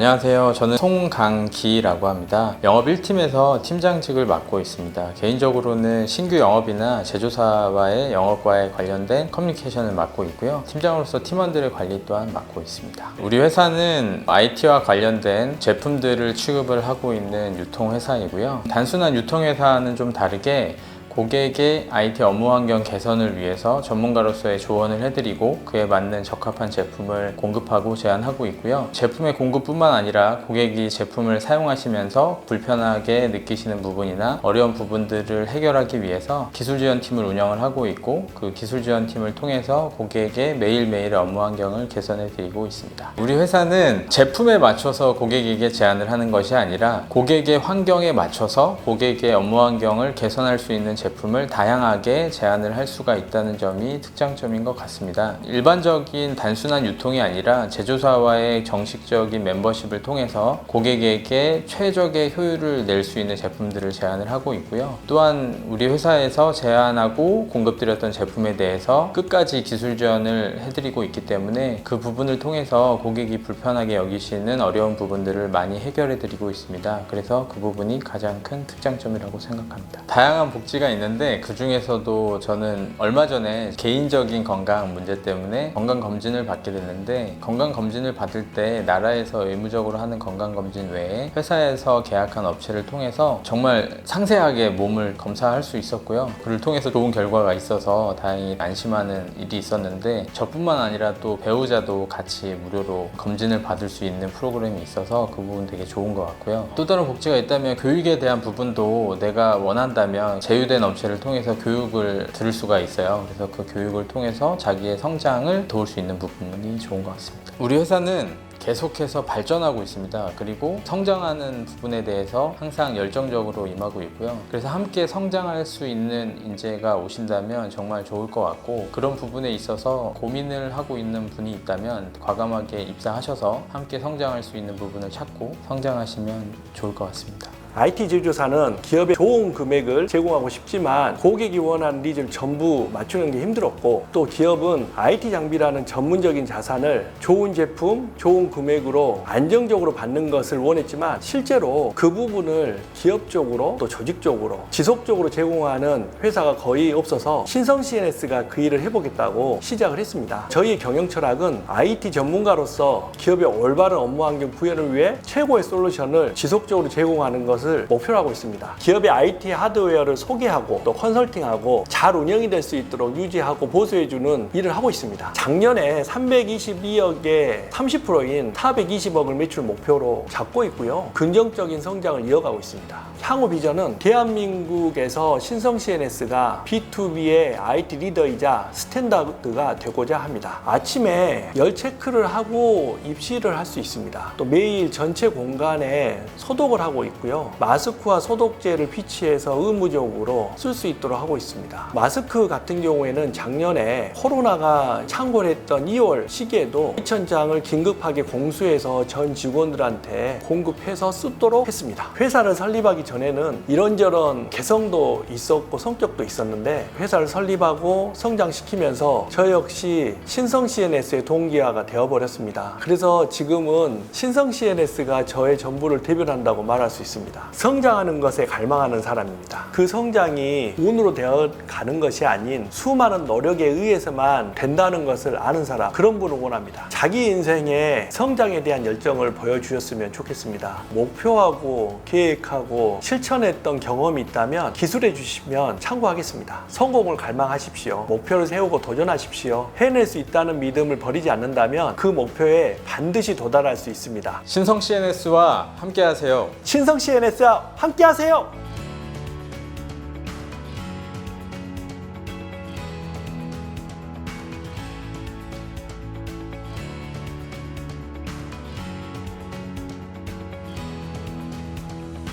안녕하세요. 저는 송강기라고 합니다. 영업 1팀에서 팀장직을 맡고 있습니다. 개인적으로는 신규 영업이나 제조사와의 영업과의 관련된 커뮤니케이션을 맡고 있고요. 팀장으로서 팀원들의 관리 또한 맡고 있습니다. 우리 회사는 IT와 관련된 제품들을 취급을 하고 있는 유통회사이고요. 단순한 유통회사는 좀 다르게 고객의 IT 업무 환경 개선을 위해서 전문가로서의 조언을 해드리고 그에 맞는 적합한 제품을 공급하고 제안하고 있고요. 제품의 공급뿐만 아니라 고객이 제품을 사용하시면서 불편하게 느끼시는 부분이나 어려운 부분들을 해결하기 위해서 기술 지원팀을 운영을 하고 있고 그 기술 지원팀을 통해서 고객의 매일매일의 업무 환경을 개선해 드리고 있습니다. 우리 회사는 제품에 맞춰서 고객에게 제안을 하는 것이 아니라 고객의 환경에 맞춰서 고객의 업무 환경을 개선할 수 있는 제품 을 다양하게 제안을 할 수가 있다는 점이 특장점인 것 같습니다. 일반적인 단순한 유통이 아니라 제조사와의 정식적인 멤버십을 통해서 고객에게 최적의 효율을 낼 수 있는 제품들을 제안을 하고 있고요. 또한 우리 회사에서 제안하고 공급드렸던 제품에 대해서 끝까지 기술 지원을 해드리고 있기 때문에 그 부분을 통해서 고객이 불편하게 여기시는 어려운 부분들을 많이 해결해 드리고 있습니다. 그래서 그 부분이 가장 큰 특장점이라고 생각합니다. 다양한 복지가 있는데 그 중에서도 저는 얼마 전에 개인적인 건강 문제 때문에 건강 검진을 받게 됐는데 건강 검진을 받을 때 나라에서 의무적으로 하는 건강 검진 외에 회사에서 계약한 업체를 통해서 정말 상세하게 몸을 검사할 수 있었고요. 그를 통해서 좋은 결과가 있어서 다행히 안심하는 일이 있었는데 저뿐만 아니라 또 배우자도 같이 무료로 검진을 받을 수 있는 프로그램이 있어서 그 부분 되게 좋은 것 같고요. 또 다른 복지가 있다면 교육에 대한 부분도 내가 원한다면 제휴된 업체를 통해서 교육을 들을 수가 있어요. 그래서 그 교육을 통해서 자기의 성장을 도울 수 있는 부분이 좋은 것 같습니다. 우리 회사는 계속해서 발전하고 있습니다. 그리고 성장하는 부분에 대해서 항상 열정적으로 임하고 있고요. 그래서 함께 성장할 수 있는 인재가 오신다면 정말 좋을 것 같고 그런 부분에 있어서 고민을 하고 있는 분이 있다면 과감하게 입사하셔서 함께 성장할 수 있는 부분을 찾고 성장하시면 좋을 것 같습니다. IT 제조사는 기업에 좋은 금액을 제공하고 싶지만 고객이 원하는 니즈를 전부 맞추는 게 힘들었고 또 기업은 IT 장비라는 전문적인 자산을 좋은 제품, 좋은 금액으로 안정적으로 받는 것을 원했지만 실제로 그 부분을 기업적으로 또 조직적으로 지속적으로 제공하는 회사가 거의 없어서 신성 CNS가 그 일을 해보겠다고 시작을 했습니다. 저희의 경영 철학은 IT 전문가로서 기업의 올바른 업무 환경 구현을 위해 최고의 솔루션을 지속적으로 제공하는 것을 목표로 하고 있습니다. 기업의 IT 하드웨어를 소개하고 또 컨설팅하고 잘 운영이 될 수 있도록 유지하고 보수해주는 일을 하고 있습니다. 작년에 322억의 30%인 420억을 매출 목표로 잡고 있고요. 긍정적인 성장을 이어가고 있습니다. 향후 비전은 대한민국에서 신성 CNS가 B2B의 IT 리더이자 스탠다드가 되고자 합니다. 아침에 열 체크를 하고 입시를 할 수 있습니다. 또 매일 전체 공간에 소독을 하고 있고요. 마스크와 소독제를 피치해서 의무적으로 쓸 수 있도록 하고 있습니다. 마스크 같은 경우에는 작년에 코로나가 창궐했던 2월 시기에도 2,000장을 긴급하게 공수해서 전 직원들한테 공급해서 쓰도록 했습니다. 회사를 설립하기 전에는 이런저런 개성도 있었고 성격도 있었는데 회사를 설립하고 성장시키면서 저 역시 신성 CNS의 동기화가 되어버렸습니다. 그래서 지금은 신성 CNS가 저의 전부를 대변한다고 말할 수 있습니다. 성장하는 것에 갈망하는 사람입니다. 그 성장이 운으로 되어 가는 것이 아닌 수많은 노력에 의해서만 된다는 것을 아는 사람 그런 분을 원합니다. 자기 인생의 성장에 대한 열정을 보여주셨으면 좋겠습니다. 목표하고 계획하고 실천했던 경험이 있다면 기술해 주시면 참고하겠습니다. 성공을 갈망하십시오. 목표를 세우고 도전하십시오. 해낼 수 있다는 믿음을 버리지 않는다면 그 목표에 반드시 도달할 수 있습니다. 신성 CNS와 함께하세요. 신성 CNS 와 함께 하세요.